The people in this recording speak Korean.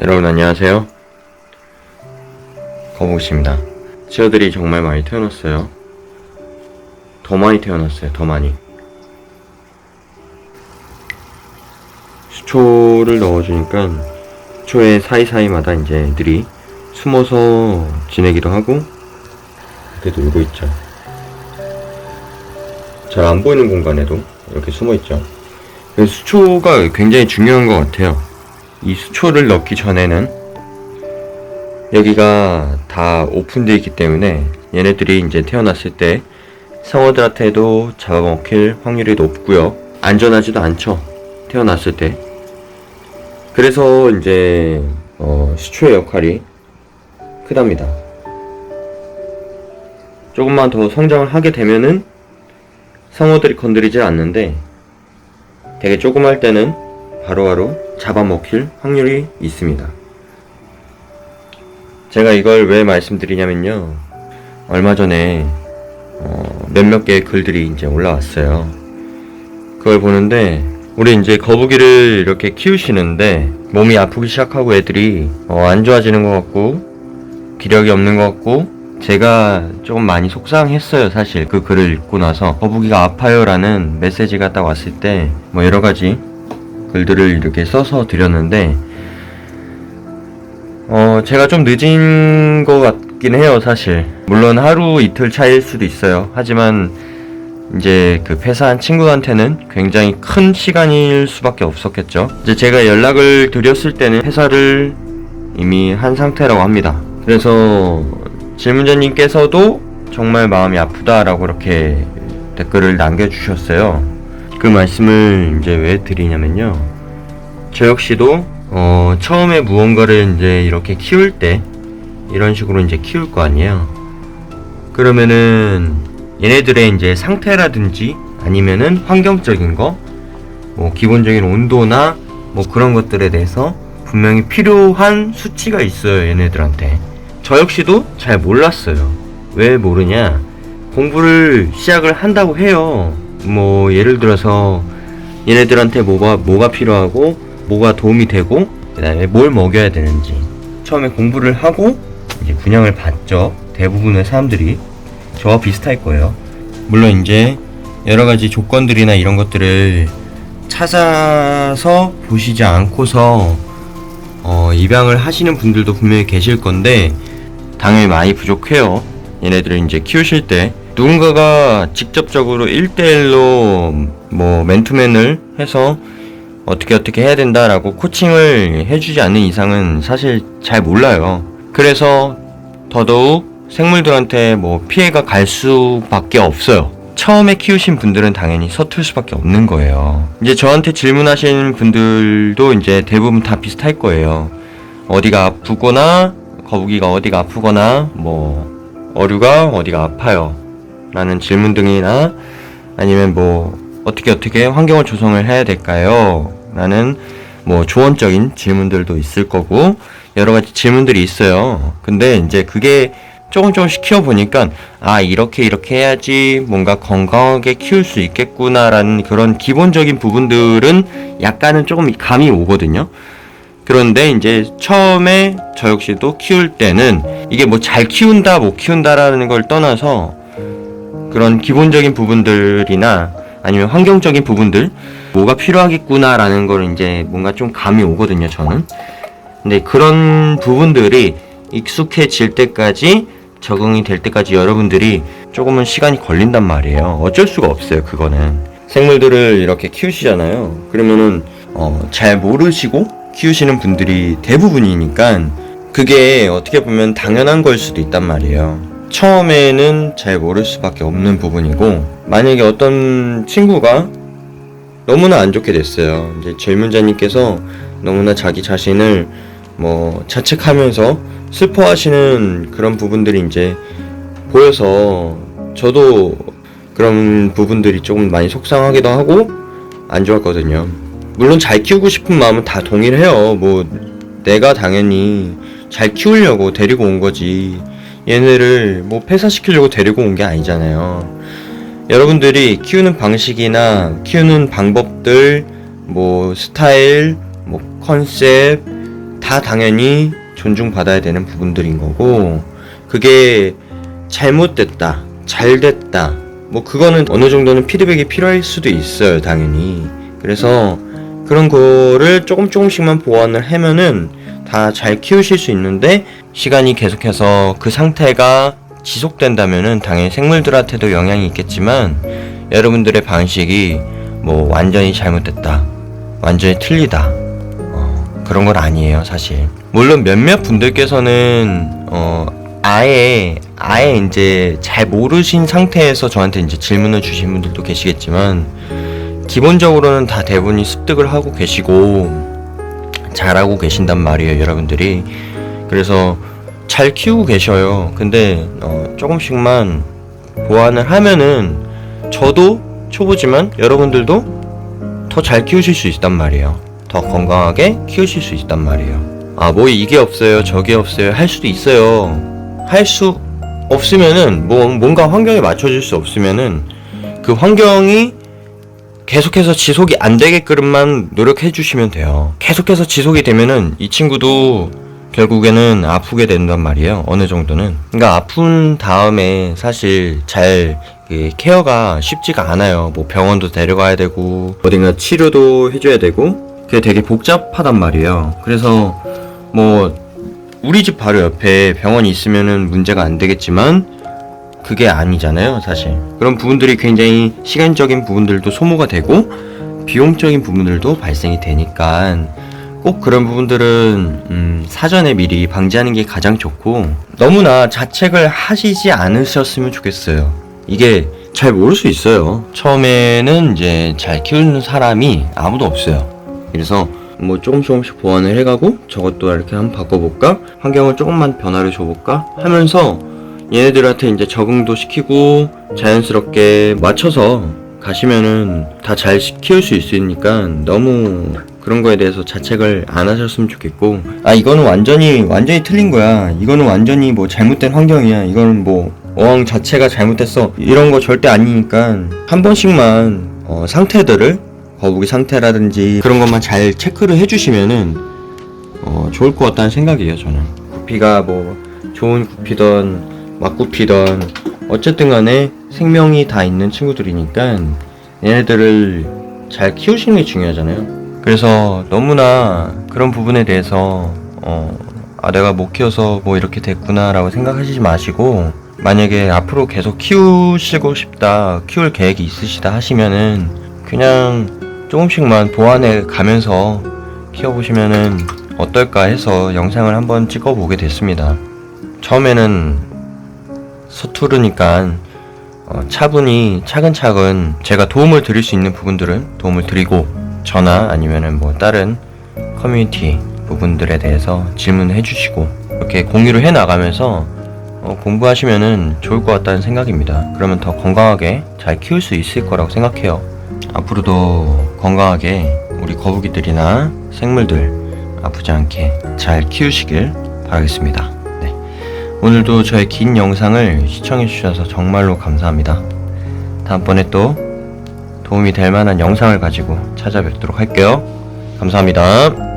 여러분 안녕하세요. 거북입니다. 치어들이 정말 많이 태어났어요. 더 많이 태어났어요. 더 많이. 수초를 넣어주니까 수초의 사이사이마다 이제 애들이 숨어서 지내기도 하고 이렇게 놀고 있죠. 잘 안 보이는 공간에도 이렇게 숨어 있죠. 수초가 굉장히 중요한 것 같아요. 이 수초를 넣기 전에는 여기가 다 오픈되어 있기 때문에 얘네들이 이제 태어났을 때 성어들한테도 잡아먹힐 확률이 높고요. 안전하지도 않죠. 태어났을 때. 그래서 이제 어, 수초의 역할이 크답니다. 조금만 더 성장을 하게 되면은 성어들이 건드리질 않는데 되게 조그말 때는 바로바로 잡아먹힐 확률이 있습니다. 제가 이걸 왜 말씀드리냐면요. 얼마 전에 어, 몇몇 개의 글들이 이제 올라왔어요. 그걸 보는데 우리 이제 거북이를 이렇게 키우시는데 몸이 아프기 시작하고 애들이 어, 안 좋아지는 것 같고 기력이 없는 것 같고 제가 조금 많이 속상했어요 사실 그 글을 읽고 나서 거북이가 아파요라는 메시지가 딱 왔을 때 뭐 여러 가지 글들을 이렇게 써서 드렸는데 어 제가 좀 늦은 것 같긴 해요 사실. 물론 하루 이틀 차일 수도 있어요. 하지만 이제 그 폐사한 친구한테는 굉장히 큰 시간일 수밖에 없었겠죠. 이제 제가 연락을 드렸을 때는 폐사를 이미 한 상태라고 합니다. 그래서 질문자님께서도 정말 마음이 아프다라고 이렇게 댓글을 남겨주셨어요 그 말씀을 이제 왜 드리냐면요 저 역시도 어, 처음에 무언가를 이제 이렇게 키울 때 이런 식으로 이제 키울 거 아니에요. 그러면은 얘네들의 이제 상태라든지 아니면은 환경적인 거, 뭐 기본적인 온도나 뭐 그런 것들에 대해서 분명히 필요한 수치가 있어요, 얘네들한테. 저 역시도 잘 몰랐어요. 왜 모르냐? 공부를 시작을 한다고 해요. 뭐 예를 들어서 얘네들한테 뭐가 뭐가 필요하고 뭐가 도움이 되고 그다음에 뭘 먹여야 되는지 처음에 공부를 하고 이제 분양을 받죠. 대부분의 사람들이 저와 비슷할 거예요. 물론 이제 여러 가지 조건들이나 이런 것들을 찾아서 보시지 않고서 어, 입양을 하시는 분들도 분명히 계실 건데 당연히 많이 부족해요. 얘네들을 이제 키우실 때 누군가가 직접적으로 1대1로 뭐 맨투맨을 해서 어떻게 어떻게 해야 된다라고 코칭을 해주지 않는 이상은 사실 잘 몰라요. 그래서 더더욱 생물들한테 뭐 피해가 갈 수밖에 없어요. 처음에 키우신 분들은 당연히 서툴 수밖에 없는 거예요. 이제 저한테 질문하신 분들도 이제 대부분 다 비슷할 거예요. 어디가 아프거나 거북이가 어디가 아프거나 뭐 어류가 어디가 아파요. 라는 질문 등이나 아니면 뭐 어떻게 어떻게 환경을 조성을 해야 될까요? 라는 뭐 조언적인 질문들도 있을 거고 여러 가지 질문들이 있어요. 근데 이제 그게 조금 조금씩 키워보니까 아 이렇게 이렇게 해야지 뭔가 건강하게 키울 수 있겠구나라는 그런 기본적인 부분들은 약간은 조금 감이 오거든요. 그런데 이제 처음에 저 역시도 키울 때는 이게 뭐 잘 키운다 못 키운다라는 걸 떠나서 그런 기본적인 부분들이나 아니면 환경적인 부분들 뭐가 필요하겠구나라는 걸 이제 뭔가 좀 감이 오거든요 저는. 근데 그런 부분들이 익숙해질 때까지 적응이 될 때까지 여러분들이 조금은 시간이 걸린단 말이에요. 어쩔 수가 없어요 그거는. 생물들을 이렇게 키우시잖아요. 그러면은 어, 잘 모르시고 키우시는 분들이 대부분이니까 그게 어떻게 보면 당연한 걸 수도 있단 말이에요 처음에는 잘 모를 수밖에 없는 부분이고 만약에 어떤 친구가 너무나 안 좋게 됐어요. 이제 질문자님께서 너무나 자기 자신을 뭐 자책하면서 슬퍼하시는 그런 부분들이 이제 보여서 저도 그런 부분들이 조금 많이 속상하기도 하고 안 좋았거든요. 물론 잘 키우고 싶은 마음은 다 동일해요. 뭐 내가 당연히 잘 키우려고 데리고 온 거지. 얘네를 뭐 폐사시키려고 데리고 온 게 아니잖아요. 여러분들이 키우는 방식이나 키우는 방법들, 뭐 스타일, 뭐 컨셉, 다 당연히 존중받아야 되는 부분들인 거고 그게 잘못됐다, 잘 됐다. 뭐 그거는 어느 정도는 피드백이 필요할 수도 있어요, 당연히. 그래서 그런 거를 조금 조금씩만 보완을 하면은 다 잘 키우실 수 있는데 시간이 계속해서 그 상태가 지속된다면은 당연히 생물들한테도 영향이 있겠지만 여러분들의 방식이 뭐 완전히 잘못됐다, 완전히 틀리다, 어, 그런 건 아니에요, 사실. 물론 몇몇 분들께서는 어, 아예 아예 이제 잘 모르신 상태에서 저한테 이제 질문을 주신 분들도 계시겠지만 기본적으로는 다 대부분이 습득을 하고 계시고 잘하고 계신단 말이에요, 여러분들이. 그래서 잘 키우고 계셔요. 근데 어, 조금씩만 보완을 하면은 저도 초보지만 여러분들도 더 잘 키우실 수 있단 말이에요. 더 건강하게 키우실 수 있단 말이에요. 아, 뭐 이게 없어요, 저게 없어요. 할 수도 있어요. 할 수 없으면은 뭐 뭔가 환경에 맞춰질 수 없으면은 그 환경이 계속해서 지속이 안 되게끔만 노력해 주시면 돼요. 계속해서 지속이 되면은 이 친구도 결국에는 아프게 된단 말이에요. 어느 정도는. 그러니까 아픈 다음에 사실 잘그 케어가 쉽지가 않아요. 뭐 병원도 데려가야 되고 어딘가 치료도 해줘야 되고 그게 되게 복잡하단 말이에요. 그래서 뭐 우리 집 바로 옆에 병원이 있으면은 문제가 안 되겠지만 그게 아니잖아요, 사실. 그런 부분들이 굉장히 시간적인 부분들도 소모가 되고 비용적인 부분들도 발생이 되니까 꼭 그런 부분들은 음, 사전에 미리 방지하는 게 가장 좋고 너무나 자책을 하시지 않으셨으면 좋겠어요. 이게 잘 모를 수 있어요. 처음에는 이제 잘 키우는 사람이 아무도 없어요. 그래서 뭐 조금 조금씩 보완을 해가고 저것도 이렇게 한번 바꿔볼까? 환경을 조금만 변화를 줘볼까? 하면서 얘네들한테 이제 적응도 시키고 자연스럽게 맞춰서 가시면은 다 잘 키울 수 있으니까 너무 그런 거에 대해서 자책을 안 하셨으면 좋겠고. 아 이거는 완전히 완전히 틀린 거야. 이거는 완전히 뭐 잘못된 환경이야. 이거는 뭐 어항 자체가 잘못됐어. 이런 거 절대 아니니까 한 번씩만 어, 상태들을 거북이 상태라든지 그런 것만 잘 체크를 해주시면은 어, 좋을 것 같다는 생각이에요 저는. 구피가 뭐 좋은 구피던 막구피던 어쨌든 간에 생명이 다 있는 친구들이니까 얘네들을 잘 키우시는 게 중요하잖아요. 그래서 너무나 그런 부분에 대해서 어, 아 내가 못 키워서 뭐 이렇게 됐구나라고 생각하시지 마시고 만약에 앞으로 계속 키우시고 싶다 키울 계획이 있으시다 하시면은 그냥 조금씩만 보완해 가면서 키워보시면은 어떨까 해서 영상을 한번 찍어보게 됐습니다. 처음에는 서투르니까 어, 차분히 차근차근 제가 도움을 드릴 수 있는 부분들은 도움을 드리고 저나 아니면은 뭐 다른 커뮤니티 부분들에 대해서 질문해 주시고 이렇게 공유를 해 나가면서 어, 공부하시면은 좋을 것 같다는 생각입니다. 그러면 더 건강하게 잘 키울 수 있을 거라고 생각해요. 앞으로도 건강하게 우리 거북이들이나 생물들 아프지 않게 잘 키우시길 바라겠습니다. 네. 오늘도 저의 긴 영상을 시청해 주셔서 정말로 감사합니다. 다음번에 또 도움이 될 만한 영상을 가지고 찾아뵙도록 할게요. 감사합니다.